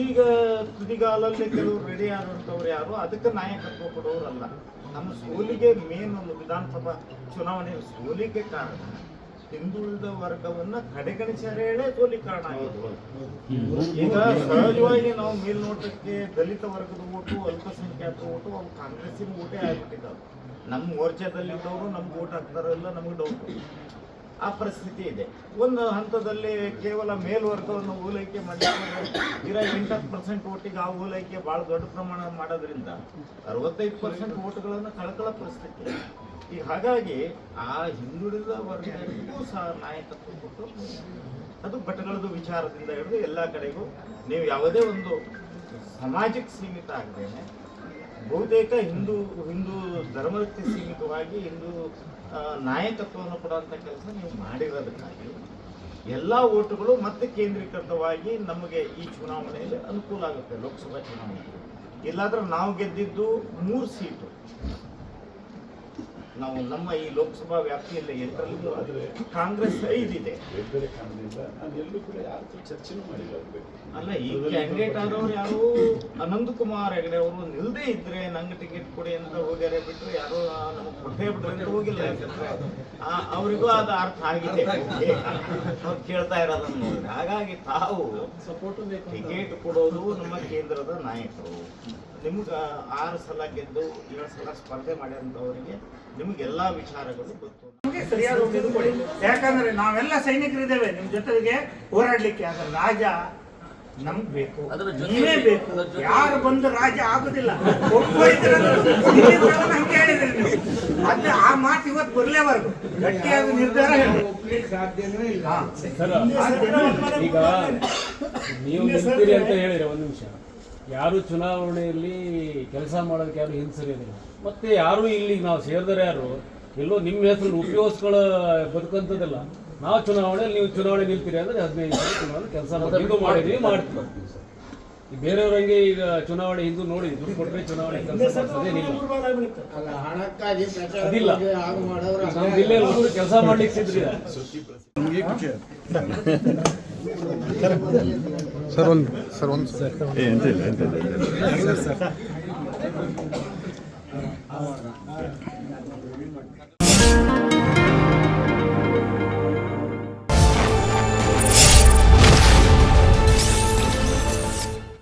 ಈಗ ತುದಿಗಾಲಲ್ಲಿ ಕೆಲವರು ರೆಡಿ ಆದಂಥವ್ರು ಯಾರು? ಅದಕ್ಕೆ ನಾಯಕತ್ವ ಕೊಡೋರಲ್ಲ. ನಮ್ಮ ಸೋಲಿಗೆ ಮೇನ್ ಒಂದು ವಿಧಾನಸಭಾ ಚುನಾವಣೆ ಸೋಲಿಗೆ ಕಾರಣ. ಹಿಂದುಳಿದ ವರ್ಗವನ್ನ ಕಡೆಗಣಿಸರೇಳೆ ಸೋಲಿ ಕಾರಣ ಈಗ ಸಹಜವಾಗಿ ನಾವು ಮೇಲ್ನೋಟಕ್ಕೆ ದಲಿತ ವರ್ಗದ ಓಟು, ಅಲ್ಪಸಂಖ್ಯಾತ ಓಟು, ಅವ್ರು ಕಾಂಗ್ರೆಸ್ಸಿನ ಓಟೇ ಆಗ್ಬಿಟ್ಟಿದ್ದಾವೆ. ನಮ್ಮ ಮೋರ್ಚಾದಲ್ಲಿದ್ದವರು ನಮ್ಗೆ ಓಟ್ ಹಾಕ್ತಾರಲ್ಲ ನಮ್ಗೆ ಡೌಟ್ ಆ ಪರಿಸ್ಥಿತಿ ಇದೆ. ಒಂದು ಹಂತದಲ್ಲಿ ಕೇವಲ ಮೇಲ್ವರ್ಗವನ್ನು ಓಲೈಕೆ ಮಾಡಲಿಕ್ಕೆ ಇರೋ ಎಂಟತ್ತು ಪರ್ಸೆಂಟ್ ಓಟಿಗೆ ಆ ಓಲೈಕೆ ಭಾಳ ದೊಡ್ಡ ಪ್ರಮಾಣ ಮಾಡೋದ್ರಿಂದ ಅರವತ್ತೈದು ಪರ್ಸೆಂಟ್ ಓಟ್ಗಳನ್ನು ಕಳ್ಕೊಳ್ಳೋ ಪರಿಸ್ಥಿತಿ ಈ ಹಾಗಾಗಿ ಆ ಹಿಂದುಳಿದ ವರ್ಗಕ್ಕೂ ಸಹ ನಾಯಕತ್ವ ಕೊಟ್ಟು ಅದು ಭಟ್ಗಳದ್ದು ವಿಚಾರದಿಂದ ಹಿಡಿದು ಎಲ್ಲ ಕಡೆಗೂ ನೀವು ಯಾವುದೇ ಒಂದು ಸಮಾಜಕ್ಕೆ ಸೀಮಿತ ಆಗದೇನೆ ಬಹುತೇಕ ಹಿಂದೂ ಹಿಂದೂ ಧರ್ಮಕ್ಕೆ ಸೀಮಿತವಾಗಿ ಹಿಂದೂ ನಾಯಕತ್ವವನ್ನು ಕೊಡುವಂಥ ಕೆಲಸ ನೀವು ಮಾಡಿರೋದಕ್ಕಾಗಿ ಎಲ್ಲ ಓಟುಗಳು ಮತ್ತೆ ಕೇಂದ್ರೀಕೃತವಾಗಿ ನಮಗೆ ಈ ಚುನಾವಣೆಯಲ್ಲಿ ಅನುಕೂಲ ಆಗುತ್ತೆ, ಲೋಕಸಭಾ ಚುನಾವಣೆ ಇಲ್ಲಾಂದ್ರೆ ನಾವು ಗೆದ್ದಿದ್ದು ಮೂರು ಸೀಟು. ನಾವು ನಮ್ಮ ಈ ಲೋಕಸಭಾ ವ್ಯಾಪ್ತಿಯಲ್ಲಿ ಎಂಟರಲ್ಲೂ ಕಾಂಗ್ರೆಸ್ ಐದಿದೆ ಬೇರೆ ಬೇರೆ ಕಾರಣದಿಂದ ನಾನು ಎಲ್ಲೂ ಕೂಡ ಯಾರ ಹತ್ರ ಚರ್ಚೆನೂ ಮಾಡಿಲ್ಲ ಅವ್ರ ಅಲ್ಲ ಈ ಕ್ಯಾಂಡಿಡೇಟ್ ಆದವ್ರು ಯಾರು? ಅನಂತ್ ಕುಮಾರ್ ಹೆಗಡೆ ಅವರು ನಿಲ್ದೇ ಇದ್ರೆ ನಂಗೆ ಟಿಕೆಟ್ ಕೊಡಿ ಅಂತ ಹೋಗ್ಯಾರೆ ಬಿಟ್ಟರೆ ಯಾರು ನಮಗೆ ಕೊಟ್ಟೇ ಬಿಟ್ರೆ ಹೋಗಿಲ್ಲ ಯಾಕಂದ್ರೆ ಆ, ಅವರಿಗೂ ಅದು ಅರ್ಥ ಆಗಿದೆ. ಅವ್ರು ಕೇಳ್ತಾ ಇರೋದನ್ನ ನೋಡಿ. ಹಾಗಾಗಿ ತಾವು ಸಪೋರ್ಟ್ ಟಿಕೆಟ್ ಕೊಡೋದು ನಮ್ಮ ಕೇಂದ್ರದ ನಾಯಕರು. ನಿಮ್ಗೆ ಆರು ಸಲ ಗೆದ್ದು ಏಳು ಸಲ ಸ್ಪರ್ಧೆ ಮಾಡಿದಂಥವರಿಗೆ ನಿಮಗೆಲ್ಲ ವಿಚಾರಗಳು ಗೊತ್ತು. ನಮಗೆ ಸರಿಯಾದ ಒಂದು ಇದು ಕೊಡಿ. ಯಾಕಂದ್ರೆ ನಾವೆಲ್ಲ ಸೈನಿಕರಿದ್ದೇವೆ ನಿಮ್ ಜೊತೆಗೆ ಹೋರಾಡ್ಲಿಕ್ಕೆ ಆದ್ರೆ ರಾಜ ನಮ್ಗೆ ಬೇಕು. ಅದ್ರ ಜೊತೆ- ನೀವೇ ಬೇಕು. ಯಾರು ಬಂದು ರಾಜ ಆಗುದಿಲ್ಲ. ಹಂಗೆ ಹೇಳಿದ್ರಿ ನೀವು. ಅದೇ ಆ ಮಾತು ಇವತ್ತು ಬರ್ಲೇವರೆಗೂ. ಗಟ್ಟಿಯಾದ ನಿರ್ಧಾರ ಹೇಳಿ. ಸಾಧ್ಯನೇ ಇಲ್ಲ. ಈಗ ನೀವು ಅಂತ ಹೇಳಿದ್ರೆ ಒಂದು ನಿಮಿಷ. ಯಾರು ಚುನಾವಣೆಯಲ್ಲಿ ಕೆಲಸ ಮಾಡೋದಕ್ಕೆ ಯಾರು ಹಿಂಸರಿಯೋದಿಲ್ಲ ಮತ್ತೆ ಯಾರು ಇಲ್ಲಿ ನಾವು ಸೇರಿದರೆ ಯಾರು? ಎಲ್ಲೋ ನಿಮ್ಮ ಹೆಸರು ಉಪಯೋಗಿಸ್ಕೊಳ್ಳೋ ಬದುಕಂಥದ್ದಲ್ಲ ನಾವು ಚುನಾವಣೆಯಲ್ಲಿ ನೀವು ಚುನಾವಣೆ ನಿಲ್ತೀರಿ ಅಂದ್ರೆ ಹದಿನೈದು ಚುನಾವಣೆ ಕೆಲಸ ಮಾಡಿದ್ವಿ ಮಾಡ್ತೀವಿ. ಬೇರೆಯವ್ರಂಗೆ ಈಗ ಚುನಾವಣೆ ಹಿಂದೂ ನೋಡಿ ದುಡ್ಡು ಕೊಟ್ಟರೆ ಚುನಾವಣೆ ಕೆಲಸ ಅಲ್ಲ ಹಣಕ್ಕಾಗಿ ಅದಿಲ್ಲ. ನಮ್ಮ ಜಿಲ್ಲೆಯಲ್ಲಿ ಕೆಲಸ ಮಾಡ್ಲಿಕ್ಕೆ ಸಿದ್ರಿ ಸರ್ ಒಂದು ಸರ್ ಒಂದು ಸರ್. ಎಂತ